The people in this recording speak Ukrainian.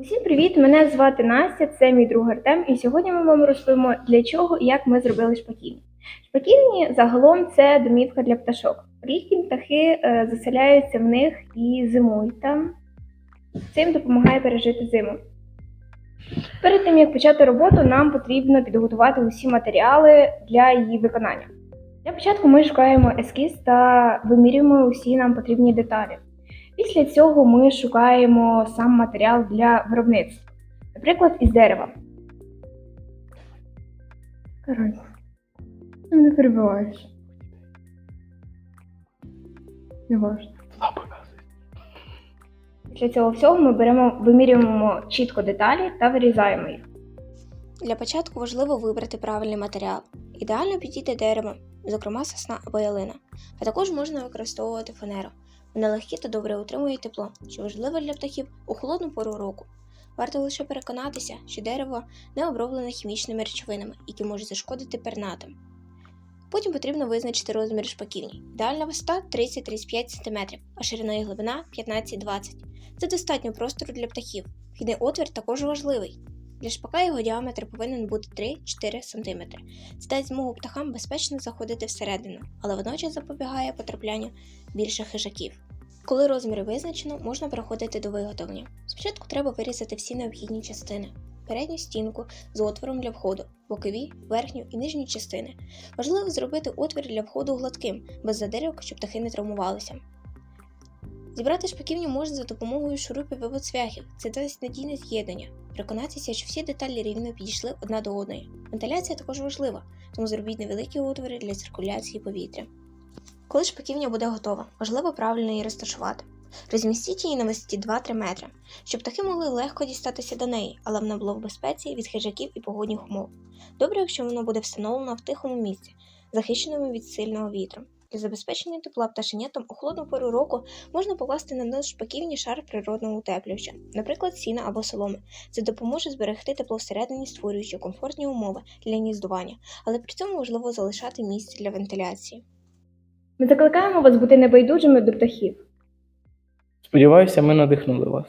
Усім привіт! Мене звати Настя, це мій друг Артем, і сьогодні ми вам розповімо, для чого і як ми зробили шпаківні. Шпаківні загалом це домівка для пташок. Літні птахи е, заселяються в них і зимують там. Це їм допомагає пережити зиму. Перед тим як почати роботу, нам потрібно підготувати усі матеріали для її виконання. Для початку ми шукаємо ескіз та вимірюємо усі нам потрібні деталі. Після цього ми шукаємо сам матеріал для виробництва, наприклад, із дерева. Коротше, ти мене перебиваєш. Не важно. Після цього всього ми беремо, вимірюємо чітко деталі та вирізаємо їх. Для початку важливо вибрати правильний матеріал. Ідеально підійде дерево, зокрема сосна або ялина, а також можна використовувати фанеру. Вони легкі та добре утримують тепло, що важливо для птахів у холодну пору року. Варто лише переконатися, що дерево не оброблене хімічними речовинами, які можуть зашкодити пернатим. Потім потрібно визначити розмір шпаківні. Ідеальна висота 30-35 см, а ширина і глибина 15-20 Це достатньо простору для птахів. Вхідний отвір також важливий. Для шпака його діаметр повинен бути 3-4 см. Це дасть змогу птахам безпечно заходити всередину, але водночас запобігає потраплянню більше хижаків. Коли розміри визначено, можна переходити до виготовлення. Спочатку треба вирізати всі необхідні частини: передню стінку з отвором для входу, бокові, верхню і нижню частини. Важливо зробити отвір для входу гладким, без задирок, щоб птахи не травмувалися. Зібрати шпаківню можна за допомогою шурупів або цвяхів. Це дасть надійне з'єднання. Переконатися, що всі деталі рівно підійшли одна до одної. Вентиляція також важлива, тому зробіть невеликі отвори для циркуляції повітря. Коли шпаківня буде готова, важливо правильно її розташувати. Розмістіть її на висоті 2-3 метри, щоб птахи могли легко дістатися до неї, але вона була в безпеці від хижаків і погодних умов. Добре, якщо воно буде встановлено в тихому місці, захищеному від сильного вітру. Для забезпечення тепла пташенятам у холодну пору року можна покласти на дно шпаківні шар природного утеплювача, наприклад, сіна або соломи. Це допоможе зберегти тепло всередині, створюючи комфортні умови для гніздування, але при цьому важливо залишати місце для вентиляції. Ми закликаємо вас бути небайдужими до птахів. Сподіваюся, ми надихнули вас.